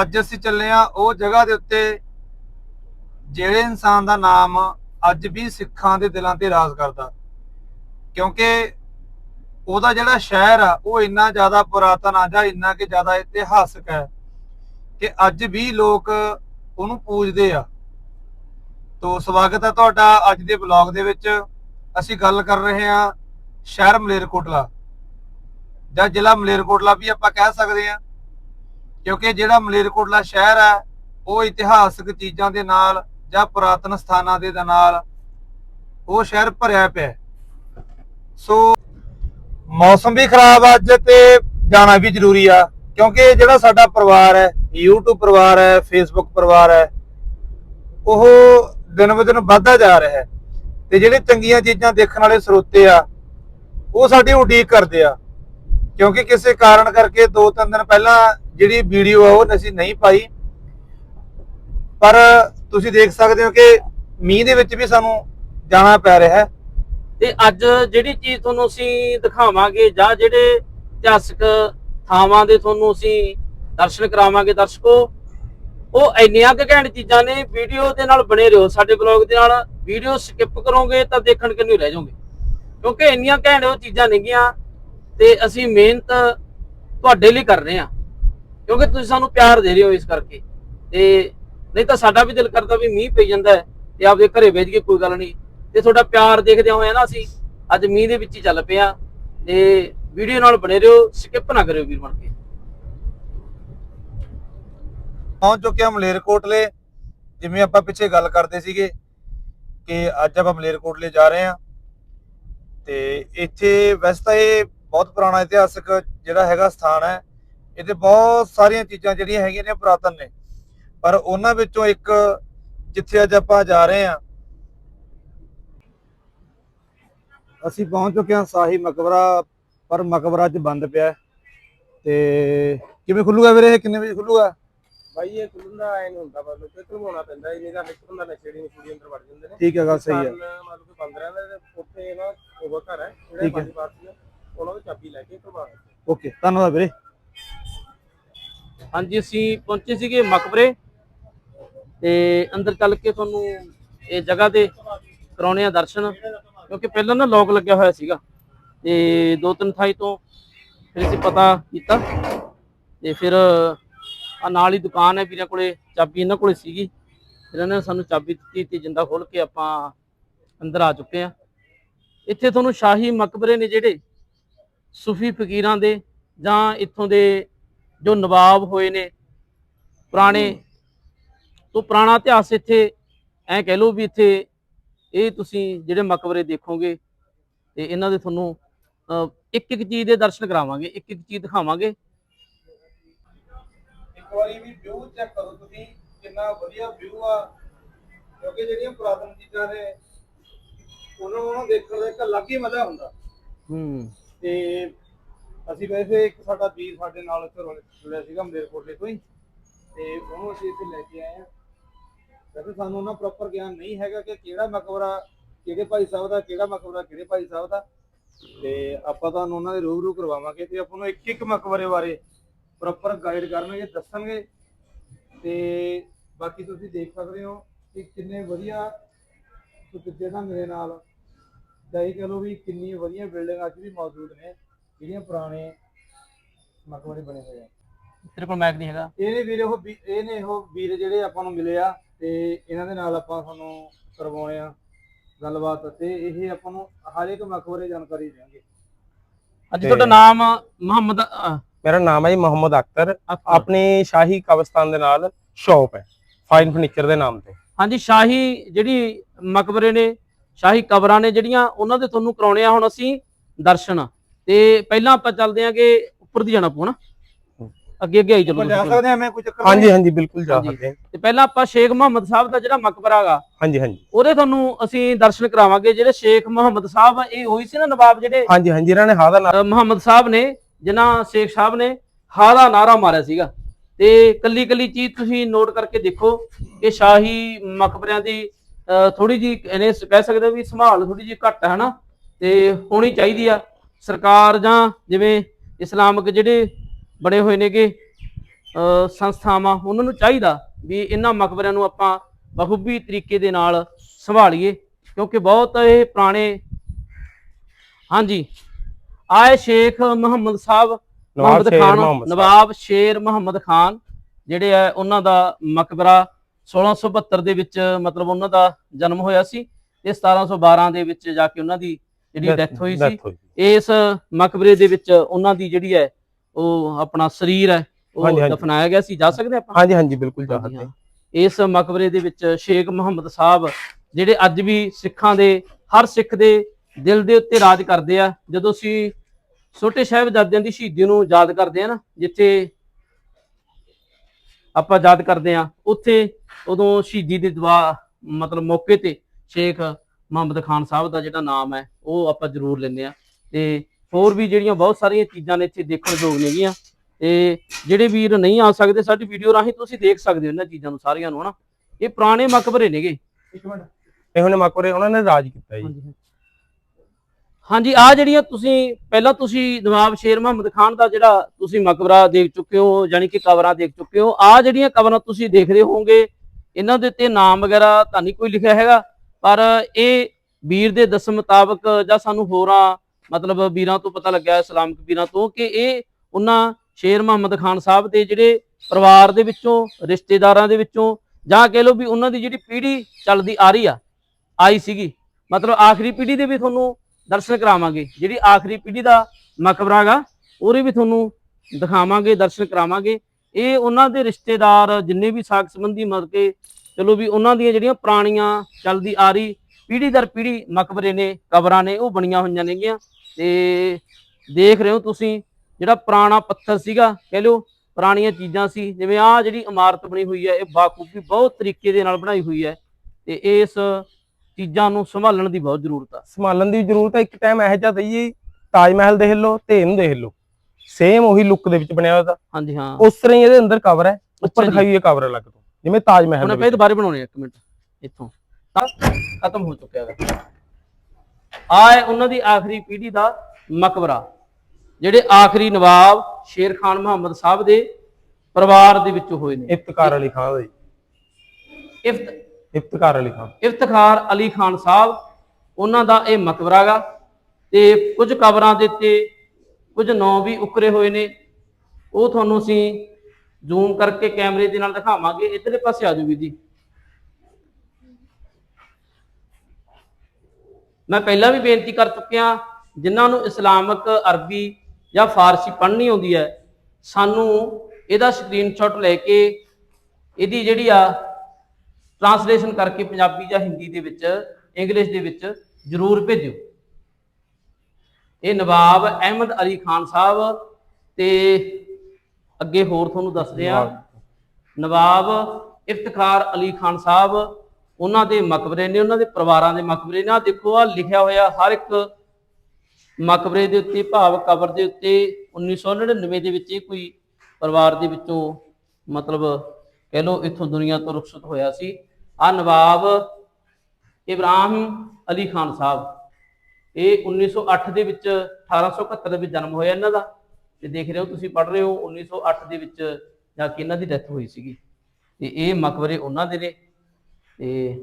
ਅੱਜ ਅਸੀਂ ਚੱਲੇ ਆ ਉਹ ਜਗ੍ਹਾ ਦੇ ਉੱਤੇ ਜਿਹੜੇ ਇਨਸਾਨ ਦਾ ਨਾਮ ਅੱਜ ਵੀ ਸਿੱਖਾਂ ਦੇ ਦਿਲਾਂ ਤੇ ਰਾਜ ਕਰਦਾ। ਕਿਉਂਕਿ ਉਹਦਾ ਜਿਹੜਾ ਸ਼ਹਿਰ ਆ, ਉਹ ਇੰਨਾ ਜ਼ਿਆਦਾ ਪੁਰਾਤਨ ਆ ਜਾਂ ਇੰਨਾ ਕਿ ਜ਼ਿਆਦਾ ਇਤਿਹਾਸਕ ਹੈ ਕਿ ਅੱਜ ਵੀ ਲੋਕ ਉਹਨੂੰ ਪੂਜਦੇ ਆ। ਤੋ ਸਵਾਗਤ ਹੈ ਤੁਹਾਡਾ ਅੱਜ ਦੇ ਬਲੌਗ ਦੇ ਵਿੱਚ। ਅਸੀਂ ਗੱਲ ਕਰ ਰਹੇ ਹਾਂ ਸ਼ਹਿਰ ਮਲੇਰਕੋਟਲਾ ਜਾਂ ਜ਼ਿਲ੍ਹਾ ਮਲੇਰਕੋਟਲਾ ਵੀ ਆਪਾਂ ਕਹਿ ਸਕਦੇ ਹਾਂ। ਕਿਉਂਕਿ ਜਿਹੜਾ ਮਲੇਰਕੋਟਲਾ ਸ਼ਹਿਰ ਹੈ, ਉਹ ਇਤਿਹਾਸਕ ਚੀਜ਼ਾਂ ਦੇ ਨਾਲ ਜਾਂ ਪੁਰਾਤਨ ਸਥਾਨਾਂ ਦੇ ਨਾਲ ਉਹ ਸ਼ਹਿਰ ਭਰਿਆ ਪਿਆ ਸੋ ਮੌਸਮ ਵੀ ਖਰਾਬ ਆ ਅੱਜ ਤੇ ਜਾਣਾ ਵੀ ਜ਼ਰੂਰੀ ਆ, ਕਿਉਂਕਿ ਜਿਹੜਾ ਸਾਡਾ ਪਰਿਵਾਰ ਹੈ, YouTube ਪਰਿਵਾਰ ਹੈ, Facebook ਪਰਿਵਾਰ ਹੈ, ਉਹ ਦਿਨ ਬ ਦਿਨ ਵੱਧਦਾ ਜਾ ਰਿਹਾ ਹੈ। ਤੇ ਜਿਹੜੇ ਚੰਗੀਆਂ ਚੀਜ਼ਾਂ ਦੇਖਣ ਵਾਲੇ ਸਰੋਤੇ ਆ, ਉਹ ਸਾਡੀ ਉਡੀਕ ਕਰਦੇ ਆ। ਕਿਉਂਕਿ ਕਿਸੇ ਕਾਰਨ ਕਰਕੇ ਦੋ ਤਿੰਨ ਦਿਨ ਪਹਿਲਾਂ ਜਿਹੜੀ ਵੀਡੀਓ ਆ ਉਹ ਅਸੀਂ ਨਹੀਂ ਪਾਈ। ਪਰ ਤੁਸੀਂ ਦੇਖ ਸਕਦੇ ਹੋ ਕਿ ਮੀਂਹ ਦੇ ਵਿੱਚ ਵੀ ਸਾਨੂੰ ਜਾਣਾ ਪੈ ਰਿਹਾ ਹੈ। ਤੇ ਅੱਜ ਜਿਹੜੀ ਚੀਜ਼ ਤੁਹਾਨੂੰ ਅਸੀਂ ਦਿਖਾਵਾਂਗੇ ਜਾਂ ਜਿਹੜੇ ਇਤਿਹਾਸਕ ਥਾਵਾਂ ਦੇ ਤੁਹਾਨੂੰ ਅਸੀਂ ਦਰਸ਼ਨ ਕਰਾਵਾਂਗੇ ਦਰਸ਼ਕੋ, ਉਹ ਇੰਨੀਆਂ ਕੁ ਘੈਂਟ ਚੀਜ਼ਾਂ ਨੇ, ਵੀਡੀਓ ਦੇ ਨਾਲ ਬਣੇ ਰਹੋ, ਸਾਡੇ ਬਲੌਗ ਦੇ ਨਾਲ। ਵੀਡੀਓ ਸਕਿਪ ਕਰੋਗੇ ਤਾਂ ਦੇਖਣ ਕਿ ਰਹਿ ਜਾਓਗੇ। ਕਿਉਂਕਿ ਇੰਨੀਆਂ ਘੈਂਟ ਉਹ ਚੀਜ਼ਾਂ ਨੇਗੀਆਂ ਤੇ ਅਸੀਂ ਮਿਹਨਤ ਤੁਹਾਡੇ ਲਈ ਕਰ ਰਹੇ ਹਾਂ। ਕਿਉਂਕਿ ਤੁਸੀਂ ਸਾਨੂੰ ਪਿਆਰ ਦੇ ਰਹੇ ਹੋ ਇਸ ਕਰਕੇ। ਤੇ ਨਹੀਂ ਤਾਂ ਸਾਡਾ ਵੀ ਦਿਲ ਕਰਦਾ ਵੀ ਮੀਂਹ ਪਈ ਜਾਂਦਾ ਹੈ ਤੇ ਆਪਦੇ ਘਰੇ ਵੇਚ ਕੇ ਕੋਈ ਗੱਲ ਨਹੀਂ। ਤੇ ਤੁਹਾਡਾ ਪਿਆਰ ਦੇਖਦੇ ਹੋਏ ਨਾ ਅਸੀਂ ਅੱਜ ਮੀਂਹ ਦੇ ਵਿੱਚ ਹੀ ਚੱਲ ਪਿਆ ਤੇ ਵੀਡੀਓ ਨਾਲ ਬਣੇ ਰਹੋ ਸਕਿਪ ਨਾ ਕਰਿਓ ਵੀਰ ਬਣ ਕੇ। ਪਹੁੰਚ ਚੁੱਕੇ ਹਾਂ ਮਲੇਰਕੋਟਲੇ। ਜਿਵੇਂ ਆਪਾਂ ਪਿੱਛੇ ਗੱਲ ਕਰਦੇ ਸੀਗੇ ਕਿ ਅੱਜ ਆਪਾਂ ਮਲੇਰਕੋਟਲੇ ਜਾ ਰਹੇ ਹਾਂ। ਤੇ ਇੱਥੇ ਵੈਸੇ ਤਾਂ ਇਹ ਬਹੁਤ ਪੁਰਾਣਾ ਇਤਿਹਾਸਕ ਜਿਹੜਾ ਹੈਗਾ ਸਥਾਨ ਹੈ। ਇਹਦੇ ਬਹੁਤ ਸਾਰੀਆਂ ਚੀਜ਼ਾਂ ਜਿਹੜੀਆਂ ਹੈਗੀਆਂ ਨੇ ਪੁਰਾਤਨ ਨੇ। ਪਰ ਉਹਨਾਂ ਵਿੱਚੋਂ ਇੱਕ ਜਿੱਥੇ ਅੱਜ ਆਪਾਂ ਜਾ ਰਹੇ ਹਾਂ ਅਸੀਂ ਪਹੁੰਚ ਚੁੱਕੇ ਹਾਂ ਸਾਹੀ ਮਕਬਰਾ ਪਰ ਮਕਬਰਾ ਅੱਜ ਬੰਦ ਪਿਆ। ਤੇ ਕਿਵੇਂ ਖੁੱਲੂਗਾ ਵੀਰੇ ਇਹ? ਕਿੰਨੇ ਵਜੇ ਖੁੱਲੂਗਾ? ਬਾਈ ਇਹ ਖੁੱਲਣ ਦਾ ਐ ਨਹੀਂ ਹੁੰਦਾ ਮਤਲਬ ਕਿ ਘੁਮਾਉਣਾ ਪੈਂਦਾ ਇਹ ਦਾ ਇੱਕ ਬੰਦਾ ਨਸ਼ੇੜੀ ਨਸ਼ੇੜੀ ਅੰਦਰ ਵੜ ਜਾਂਦੇ ਨੇ। ਠੀਕ ਹੈ ਗੱਲ ਸਹੀ ਹੈ। ਮਤਲਬ ਕਿ ਤੇ ਉੱਥੇ ਨਾ ਉਹ ਘਰ ਹੈ ਜਿਹੜੇ ਵਾਸੀ ਆ ਉਹਨਾਂ ਦੀ ਚਾਬੀ ਲੈ ਕੇ ਘੁਮਾ ਓਕੇ ਧੰਨਵਾਦ ਵੀਰੇ। ਹਾਂਜੀ, ਅਸੀਂ ਪਹੁੰਚੇ ਸੀਗੇ ਮਕਬਰੇ ਤੇ ਅੰਦਰ ਚੱਲ ਕੇ ਤੁਹਾਨੂੰ ਇਹ ਜਗ੍ਹਾ ਤੇ ਕਰਾਉਣੇ ਆ ਦਰਸ਼ਨ, ਕਿਉਂਕਿ ਪਹਿਲਾਂ ਨਾ ਲੋਕ ਲੱਗਿਆ ਹੋਇਆ ਸੀਗਾ ਤੇ ਦੋ ਤਿੰਨ ਥਾਈ ਤੋਂ ਫਿਰ ਅਸੀਂ ਪਤਾ ਕੀਤਾ ਤੇ ਫਿਰ ਆ ਨਾਲ ਹੀ ਦੁਕਾਨ ਹੈ ਵੀਰਾਂ ਕੋਲੇ, ਚਾਬੀ ਇਹਨਾਂ ਕੋਲੇ ਸੀਗੀ। ਫਿਰ ਇਹਨਾਂ ਨੇ ਸਾਨੂੰ ਚਾਬੀ ਦਿੱਤੀ ਤੇ ਜਿੰਦਾ ਖੋਲ ਕੇ ਆਪਾਂ ਅੰਦਰ ਆ ਚੁੱਕੇ ਆ ਇੱਥੇ ਤੁਹਾਨੂੰ ਸ਼ਾਹੀ ਮਕਬਰੇ ਨੇ ਜਿਹੜੇ ਸੂਫੀ ਫਕੀਰਾਂ ਦੇ ਜਾਂ ਇੱਥੋਂ ਦੇ ਜੋ ਨਵਾਬ ਹੋਏ ਨੇ ਪੁਰਾਣੇ ਤੋਂ ਪੁਰਾਣਾ ਇਤਿਹਾਸ ਇੱਥੇ ਐ ਕਹਿ ਲਓ ਵੀ ਇੱਥੇ ਇਹ ਤੁਸੀਂ ਜਿਹੜੇ ਮਕਬਰੇ ਦੇਖੋਗੇ ਤੇ ਇਹਨਾਂ ਦੇ ਤੁਹਾਨੂੰ ਇੱਕ ਇੱਕ ਚੀਜ਼ ਦੇ ਦਰਸ਼ਨ ਕਰਾਵਾਂਗੇ ਇੱਕ ਇੱਕ ਚੀਜ਼ ਦਿਖਾਵਾਂਗੇ। ਇੱਕ ਵਾਰੀ ਵੀ ਵਿਊ ਚੈੱਕ ਕਰੋ ਤੁਸੀਂ ਕਿੰਨਾ ਵਧੀਆ ਵਿਊ ਆ। ਕਿਉਂਕਿ ਜਿਹੜੀਆਂ ਪੁਰਾਤਨ ਚੀਜ਼ਾਂ ਨੇ ਉਹਨਾਂ ਨੂੰ ਦੇਖਣ ਦਾ ਇੱਕ ਅਲੱਗ ਹੀ ਮਜ਼ਾ ਹੁੰਦਾ। ਹੂੰ। ਤੇ ਅਸੀਂ ਵੈਸੇ ਇੱਕ ਸਾਡਾ ਵੀਰ ਸਾਡੇ ਨਾਲ ਘਰੋਂ ਜੁੜਿਆ ਸੀਗਾ ਮਲੇਰਕੋਟਲੇ ਤੋਂ ਹੀ, ਤੇ ਉਹਨੂੰ ਅਸੀਂ ਇੱਥੇ ਲੈ ਕੇ ਆਏ ਆ ਵੈਸੇ ਸਾਨੂੰ ਉਹਨਾਂ ਪ੍ਰੋਪਰ ਗਿਆਨ ਨਹੀਂ ਹੈਗਾ ਕਿ ਕਿਹੜਾ ਮਕਬਰਾ ਕਿਹੜੇ ਭਾਈ ਸਾਹਿਬ ਦਾ, ਕਿਹੜਾ ਮਕਬਰਾ ਕਿਹੜੇ ਭਾਈ ਸਾਹਿਬ ਦਾ। ਤੇ ਆਪਾਂ ਤੁਹਾਨੂੰ ਉਹਨਾਂ ਦੇ ਰੂਬਰੂ ਕਰਵਾਵਾਂਗੇ ਤੇ ਆਪਾਂ ਨੂੰ ਇੱਕ ਇੱਕ ਮਕਬਰੇ ਬਾਰੇ ਪ੍ਰੋਪਰ ਗਾਈਡ ਕਰਨਗੇ, ਦੱਸਣਗੇ। ਤੇ ਬਾਕੀ ਤੁਸੀਂ ਦੇਖ ਸਕਦੇ ਹੋ ਕਿ ਕਿੰਨੇ ਵਧੀਆ ਸੁਤਿੱਜੇ ਢੰਗ ਦੇ ਨਾਲ ਜਾਂ ਇਹ ਕਹ ਲਓ ਵੀ ਕਿੰਨੀ ਵਧੀਆ ਬਿਲਡਿੰਗ ਅੱਜ ਵੀ ਮੌਜੂਦ ਨੇ। ਜਿਹੜੀਆਂ ਪੁਰਾਣੇ ਮਕਬਰੇ ਬਣੇ ਹੋਏ ਆ। ਤੇਰੇ ਕੋਲ ਮੈਕ ਨਹੀਂ ਹੈਗਾ। ਇਹ ਨੇ ਵੀਰੇ ਉਹ ਵੀ- ਇਹ ਨੇ ਉਹ ਵੀਰ ਜਿਹੜੇ ਆਪਾਂ ਨੂੰ ਮਿਲੇ ਆ ਤੇ ਇਹਨਾਂ ਦੇ ਨਾਲ ਆਪਾਂ ਤੁਹਾਨੂੰ ਕਰਵਾਉਣੇ ਆ ਗੱਲਬਾਤ ਤੇ ਇਹ ਆਪਾਂ ਨੂੰ ਹਰ ਇੱਕ ਮਕਬਰੇ ਜਾਣਕਾਰੀ ਦੇਣਗੇ। ਅੱਜ ਤੇ- ਤੁਹਾਡਾ ਨਾਮ ਮੁਹੰਮਦ ਅ, ਮੇਰਾ ਨਾਮ ਹੈ ਜੀ ਮੁਹੰਮਦ ਅਖਤਰ। ਅਖਤਰ। ਆਪਣੀ ਸ਼ਾਹੀ ਕਬਰਸਤਾਨ ਦੇ ਨਾਲ ਸ਼ਾਪ ਹੈ ਫਾਈਨ ਫਰਨੀਚਰ ਦੇ ਨਾਮ ਤੇ। ਹਾਂਜੀ ਸ਼ਾਹੀ ਜਿਹੜੀ ਮਕਬਰੇ ਨੇ ਸ਼ਾਹੀ ਕਬਰਾਂ ਨੇ ਜਿਹੜੀਆਂ ਉਹਨਾਂ ਦੇ ਤੁਹਾਨੂੰ ਕਰਾਉਣੇ ਆ ਹੁਣ ਅਸੀਂ ਦਰਸ਼ਨ। ਤੇ ਪਹਿਲਾਂ ਆਪਾਂ ਚੱਲਦੇ ਆਂਗੇ ਉੱਪਰ ਦੀ ਜਾਣਾ ਪਊ ਅੱਗੇ ਅੱਗੇ ਆਈ ਚਲੋ ਜਾ। ਸਕਦੇ ਆ ਮੈਂ ਕੋਈ ਚੱਕਰ ਹਾਂਜੀ ਹਾਂਜੀ ਬਿਲਕੁਲ ਜਾ। ਸਕਦੇ ਹਾਂ। ਤੇ ਪਹਿਲਾਂ ਆਪਾਂ ਸ਼ੇਖ ਮੁਹੰਮਦ ਸਾਹਿਬ ਦਾ ਜਿਹੜਾ ਮਕਬਰਾ ਹੈਗਾ ਹਾਂਜੀ ਹਾਂਜੀ। ਉਹਦੇ ਤੁਹਾਨੂੰ ਅਸੀਂ ਦਰਸ਼ਨ ਕਰਾਵਾਂਗੇ। ਜਿਹੜੇ ਸ਼ੇਖ ਮੁਹੰਮਦ ਸਾਹਿਬ ਇਹ ਹੋਈ ਸੀ ਨਾ ਨਵਾਬ ਜਿਹੜੇ? ਹਾਂਜੀ ਹਾਂਜੀ ਇਹਨਾਂ ਨੇ ਹਾਂ ਦਾ ਨਾਮ ਅ, ਮੁਹੰਮਦ ਸਾਹਿਬ ਨੇ ਜਿਨ੍ਹਾਂ ਸ਼ੇਖ ਸਾਹਿਬ ਨੇ ਹਾ ਦਾ ਨਾਰਾ ਮਾਰਿਆ ਸੀਗਾ। ਤੇ ਕੱਲੀ ਕੱਲੀ ਚੀਜ਼ ਤੁਸੀਂ ਨੋਟ ਕਰਕੇ ਦੇਖੋ ਕਿ ਸ਼ਾਹੀ ਮਕਬਰਿਆਂ ਦੀ ਥੋੜੀ ਜੀ ਇਹਨੇ ਕਹਿ ਸਕਦੇ ਹੋ ਵੀ ਸੰਭਾਲ ਥੋੜੀ ਜੀ ਘੱਟ ਹੈ ਹਨਾ। ਤੇ ਹੋਣੀ ਚਾਹੀਦੀ ਆ। ਸਰਕਾਰ ਜਾਂ ਜਿਵੇਂ ਇਸਲਾਮਿਕ ਜਿਹੜੇ ਬਣੇ ਹੋਏ ਨੇਗੇ ਸੰਸਥਾਵਾਂ ਉਹਨਾਂ ਨੂੰ ਚਾਹੀਦਾ ਵੀ ਇਹਨਾਂ ਮਕਬਰਿਆਂ ਨੂੰ ਆਪਾਂ ਬਖੂਬੀ ਤਰੀਕੇ ਦੇ ਨਾਲ ਸੰਭਾਲੀਏ ਕਿਉਂਕਿ ਬਹੁਤ ਇਹ ਪੁਰਾਣੇ ਹਾਂਜੀ ਆਏ ਸ਼ੇਖ ਮੁਹੰਮਦ ਸਾਹਿਬ ਮੁਹੰਮਦ ਖਾਨ। ਨਵਾਬ ਸ਼ੇਰ ਮੁਹੰਮਦ ਖਾਨ ਜਿਹੜੇ ਆ ਉਹਨਾਂ ਦਾ ਮਕਬਰਾ 1672 ਦੇ ਵਿੱਚ ਮਤਲਬ ਉਹਨਾਂ ਦਾ ਜਨਮ ਹੋਇਆ ਸੀ ਤੇ 1712 ਦੇ ਵਿੱਚ ਜਾ ਕੇ ਉਹਨਾਂ ਦੀ ਜਿਹੜੀ ਡੈਥ ਹੋਈ ਸੀ death ਹੋਈ। ਇਸ ਮਕਬਰੇ ਦੇ ਵਿੱਚ ਉਹਨਾਂ ਦੀ ਜਿਹੜੀ ਹੈ ਉਹ ਆਪਣਾ ਸਰੀਰ ਹੈ ਉਹ ਹਾਂਜੀ। ਦਫਨਾਇਆ ਗਿਆ ਸੀ ਜਾ ਸਕਦੇ ਆਪਾਂ ਹਾਂਜੀ ਹਾਂਜੀ ਬਿਲਕੁਲ ਸਕਦੇ ਹਾਂ। ਇਸ ਮਕਬਰੇ ਦੇ ਵਿੱਚ ਸ਼ੇਖ ਮੁਹੰਮਦ ਸਾਹਿਬ ਜਿਹੜੇ ਅੱਜ ਵੀ ਸਿੱਖਾਂ ਦੇ ਹਰ ਸਿੱਖ ਦੇ ਦਿਲ ਦੇ ਉੱਤੇ ਰਾਜ ਕਰਦੇ ਆ ਜਦੋਂ ਅਸੀਂ ਛੋਟੇ ਸਾਹਿਬਜ਼ਾਦਿਆਂ ਦੀ ਸ਼ਹੀਦੀ ਨੂੰ ਯਾਦ ਕਰਦੇ ਆ ਨਾ ਜਿੱਥੇ ਆਪਾਂ ਯਾਦ ਕਰਦੇ ਆ ਉੱਥੇ ਉਦੋਂ ਸ਼ਹੀਦੀ ਦੇ ਦਵਾ ਮਤਲਬ ਮੌਕੇ ਤੇ ਸ਼ੇਖ ਮੁਹੰਮਦ ਖਾਨ ਸਾਹਿਬ ਦਾ ਜਿਹੜਾ ਨਾਮ ਹੈ ਉਹ ਆਪਾਂ ਜ਼ਰੂਰ ਲੈਂਦੇ ਆ ਤੇ ਹੋਰ ਵੀ ਜਿਹੜੀਆਂ ਬਹੁਤ ਸਾਰੀਆਂ ਚੀਜ਼ਾਂ ਨੇ ਇੱਥੇ ਦੇਖਣ ਯੋਗ ਨੇਗੀਆਂ ਤੇ ਜਿਹੜੇ ਵੀਰ ਨਹੀਂ ਆ ਸਕਦੇ ਸਾਡੀ ਵੀਡੀਓ ਰਾਹੀਂ ਤੁਸੀਂ ਦੇਖ ਸਕਦੇ ਹੋ ਇਹਨਾਂ ਚੀਜ਼ਾਂ ਨੂੰ ਸਾਰੀਆਂ ਨੂੰ ਹਨਾ? ਇਹ ਪੁਰਾਣੇ ਮਕਬਰੇ ਨੇਗੇ। ਇੱਕ ਮਿੰਟ। ਇਹ ਹੁਣ ਮਕਬਰੇ ਉਹਨਾਂ ਨੇ ਰਾਜ ਕੀਤਾ ਜੀ। ਹਾਂਜੀ ਹਾਂਜੀ। ਆ ਜਿਹੜੀਆਂ ਤੁਸੀਂ ਪਹਿਲਾਂ ਤੁਸੀਂ ਨਵਾਬ ਸ਼ੇਰ ਮੁਹੰਮਦ ਖਾਨ ਦਾ ਜਿਹੜਾ ਤੁਸੀਂ ਮਕਬਰਾ ਦੇਖ ਚੁੱਕੇ ਹੋ ਯਾਨੀ ਕਿ ਕਬਰਾਂ ਦੇਖ ਚੁੱਕੇ ਹੋ ਆ ਜਿਹੜੀਆਂ ਕਬਰਾਂ ਤੁਸੀਂ ਦੇਖਦੇ ਹੋਵੋਗੇ ਇਹਨਾਂ ਦੇ ਉੱਤੇ ਨਾਮ ਵਗੈਰਾ ਤਾਂ ਨਹੀਂ ਕੋਈ ਲਿਖਿਆ ਹੈਗਾ। ਪਰ ਇਹ ਵੀਰ ਦੇ ਦੱਸ ਮੁਤਾਬਕ ਜਾਂ ਸਾਨੂੰ ਹੋਰਾਂ, ਮਤਲਬ ਵੀਰਾਂ ਤੋਂ ਪਤਾ ਲੱਗਿਆ ਇਸਲਾਮਿਕ ਵੀਰਾਂ ਤੋਂ ਕਿ ਇਹ ਉਹਨਾਂ ਸ਼ੇਰ ਮੁਹੰਮਦ ਖਾਨ ਸਾਹਿਬ ਦੇ ਜਿਹੜੇ ਪਰਿਵਾਰ ਦੇ ਵਿੱਚੋਂ, ਰਿਸ਼ਤੇਦਾਰਾਂ ਦੇ ਵਿੱਚੋਂ ਜਾਂ ਕਹਿ ਲਓ ਵੀ ਉਹਨਾਂ ਦੀ ਜਿਹੜੀ ਪੀੜ੍ਹੀ ਚੱਲਦੀ ਆ ਰਹੀ ਆ, ਆਈ ਸੀਗੀ। ਮਤਲਬ ਆਖਰੀ ਪੀੜ੍ਹੀ ਦੇ ਵੀ ਤੁਹਾਨੂੰ ਦਰਸ਼ਨ ਕਰਾਵਾਂਗੇ, ਜਿਹੜੀ ਆਖਰੀ ਪੀੜ੍ਹੀ ਦਾ ਮਕਬਰਾ ਹੈਗਾ ਉਹਦੇ ਵੀ ਤੁਹਾਨੂੰ ਦਿਖਾਵਾਂਗੇ, ਦਰਸ਼ਨ ਕਰਾਵਾਂਗੇ। ਇਹ ਉਹਨਾਂ ਦੇ ਰਿਸ਼ਤੇਦਾਰ, ਜਿੰਨੇ ਵੀ ਸਾਕ ਸੰਬੰਧੀ ਮਤਲਬ ਕਿ ਚਲੋ ਵੀ ਉਹਨਾਂ ਦੀਆਂ ਜਿਹੜੀਆਂ ਪੁਰਾਣੀਆਂ ਚੱਲਦੀ ਆ ਰਹੀ ਪੀੜ੍ਹੀ ਦਰ ਪੀੜ੍ਹੀ ਮਕਬਰੇ ਨੇ ਕਬਰਾਂ ਨੇ ਉਹ ਬਣੀਆਂ ਹੋਈਆਂ ਨੇਗੀਆਂ। ਤੇ ਦੇਖ ਰਹੇ ਹੋ ਤੁਸੀਂ ਜਿਹੜਾ ਪੁਰਾਣਾ ਪੱਥਰ ਸੀਗਾ ਕਹਿ ਲਓ ਪੁਰਾਣੀਆਂ ਚੀਜ਼ਾਂ ਸੀ ਜਿਵੇਂ ਆ ਜਿਹੜੀ ਇਮਾਰਤ ਬਣੀ ਹੋਈ ਹੈ ਇਹ ਬਾਖੂਬੀ ਬਹੁਤ ਤਰੀਕੇ ਦੇ ਨਾਲ ਬਣਾਈ ਹੋਈ ਹੈ ਤੇ ਇਸ ਚੀਜ਼ਾਂ ਨੂੰ ਸੰਭਾਲਣ ਦੀ ਬਹੁਤ ਜ਼ਰੂਰਤ ਆ। ਸੰਭਾਲਣ ਦੀ ਜ਼ਰੂਰਤ ਹੈ ਇੱਕ ਟਾਈਮ ਇਹੋ ਜਿਹਾ ਸੀ ਜੀ ਤਾਜ ਮਹਿਲ ਦੇਖ ਲਓ ਤੇ ਇਹਨੂੰ ਦੇਖ ਲਓ ਸੇਮ ਉਹੀ ਲੁੱਕ ਦੇ ਵਿੱਚ ਬਣਿਆ ਹੋਇਆ ਤਾਂ। ਹਾਂਜੀ ਹਾਂ। ਉਸ ਤਰ੍ਹਾਂ ਹੀ ਇਹਦੇ ਅੰਦਰ ਕਵਰ ਹੈ ਉੱਪਰ। ਦਿਖਾਈ ਹੋਈ ਹੈ ਕਵਰ ਅਲੱਗ ਤੋਂ। ਜਿਵੇਂ ਤਾਜ ਮਹਿਲ ਹੁਣ ਦੇ ਆਪਾਂ ਇਹ ਵਿੱਚ। ਦੁਬਾਰੇ ਬਣਾਉਣੇ ਆ ਇੱਕ ਮਿੰਟ। ਇੱਥੋਂ। ਤਾਂ ਖਤਮ ਹੋ ਚੁੱਕਿਆ ਹੈਗਾ ਆ ਹੈ ਉਹਨਾਂ ਦੀ ਆਖਰੀ ਪੀੜ੍ਹੀ ਦਾ ਮਕਬਰਾ ਜਿਹੜੇ ਆਖਰੀ ਨਵਾਬ ਸ਼ੇਰ ਖਾਨ ਮੁਹੰਮਦ ਸਾਹਿਬ ਦੇ ਪਰਿਵਾਰ ਦੇ ਵਿੱਚੋਂ ਹੋਏ ਨੇ। ਇਫਤਕਾਰ ਅਲੀ ਖਾਨ ਦਾ ਜੀ ਇਫਤ ਇਫਤਕਾਰ ਅਲੀ ਖਾਨ। ਇਫਤਖਾਰ ਅਲੀ ਖਾਨ ਸਾਹਿਬ ਉਹਨਾਂ ਦਾ ਇਹ ਮਕਬਰਾ ਗਾ ਤੇ ਕੁਝ ਕਬਰਾਂ ਦੇ ਉੱਤੇ ਕੁਝ ਨਾਂ ਵੀ ਉਕਰੇ ਹੋਏ ਨੇ। ਉਹ ਤੁਹਾਨੂੰ ਅਸੀਂ ਜ਼ੂਮ ਕਰਕੇ ਕੈਮਰੇ ਦੇ ਨਾਲ ਦਿਖਾਵਾਂਗੇ, ਇਧਰਲੇ ਪਾਸੇ ਆ ਜਾਓ ਵੀਰ ਜੀ। ਮੈਂ ਪਹਿਲਾਂ ਵੀ ਬੇਨਤੀ ਕਰ ਚੁੱਕਿਆ, ਜਿਨ੍ਹਾਂ ਨੂੰ ਇਸਲਾਮਿਕ ਅਰਬੀ ਜਾਂ ਫਾਰਸੀ ਪੜ੍ਹਨੀ ਆਉਂਦੀ ਹੈ, ਸਾਨੂੰ ਇਹਦਾ ਸਕਰੀਨਸ਼ਾਟ ਲੈ ਕੇ ਇਹਦੀ ਜਿਹੜੀ ਆ ਟ੍ਰਾਂਸਲੇਸ਼ਨ ਕਰਕੇ ਪੰਜਾਬੀ ਜਾਂ ਹਿੰਦੀ ਦੇ ਵਿੱਚ ਇੰਗਲਿਸ਼ ਦੇ ਵਿੱਚ ਜ਼ਰੂਰ ਭੇਜਿਓ। ਇਹ ਨਵਾਬ ਅਹਿਮਦ ਅਲੀ ਖਾਨ ਸਾਹਿਬ ਤੇ ਅੱਗੇ ਹੋਰ ਤੁਹਾਨੂੰ ਦੱਸਦੇ ਆ। ਨਵਾਬ ਇਫਤਖਾਰ ਅਲੀ ਖਾਨ ਸਾਹਿਬ ਉਹਨਾਂ ਦੇ ਮਕਬਰੇ ਨੇ ਉਹਨਾਂ ਦੇ ਪਰਿਵਾਰਾਂ ਦੇ ਮਕਬਰੇ ਨੇ। ਆ ਦੇਖੋ ਆ ਲਿਖਿਆ ਹੋਇਆ ਹਰ ਇੱਕ ਮਕਬਰੇ ਦੇ ਉੱਤੇ ਭਾਵ ਕਬਰ ਦੇ ਉੱਤੇ 1999 ਦੇ ਵਿੱਚ ਇਹ ਕੋਈ ਪਰਿਵਾਰ ਦੇ ਵਿੱਚੋਂ ਮਤਲਬ ਕਹਿ ਲਓ ਇੱਥੋਂ ਦੁਨੀਆ ਤੋਂ ਰੁਖਸਤ ਹੋਇਆ ਸੀ। ਆ ਨਵਾਬ ਇਬਰਾਹਿਮ ਅਲੀ ਖਾਨ ਸਾਹਿਬ ਇਹ 1908 ਦੇ ਵਿੱਚ 1871 ਦੇ ਵਿੱਚ ਜਨਮ ਹੋਇਆ ਇਹਨਾਂ ਦਾ। ਤੇ ਦੇਖ ਰਹੇ ਹੋ ਤੁਸੀਂ ਪੜ੍ਹ ਰਹੇ ਹੋ 1908 ਦੇ ਵਿੱਚ ਜਾ ਕੇ ਇਹਨਾਂ ਦੀ ਡੈਥ ਹੋਈ ਸੀਗੀ। ਤੇ ਇਹ ਮਕਬਰੇ ਉਹਨਾਂ ਦੇ ਨੇ ਤੇ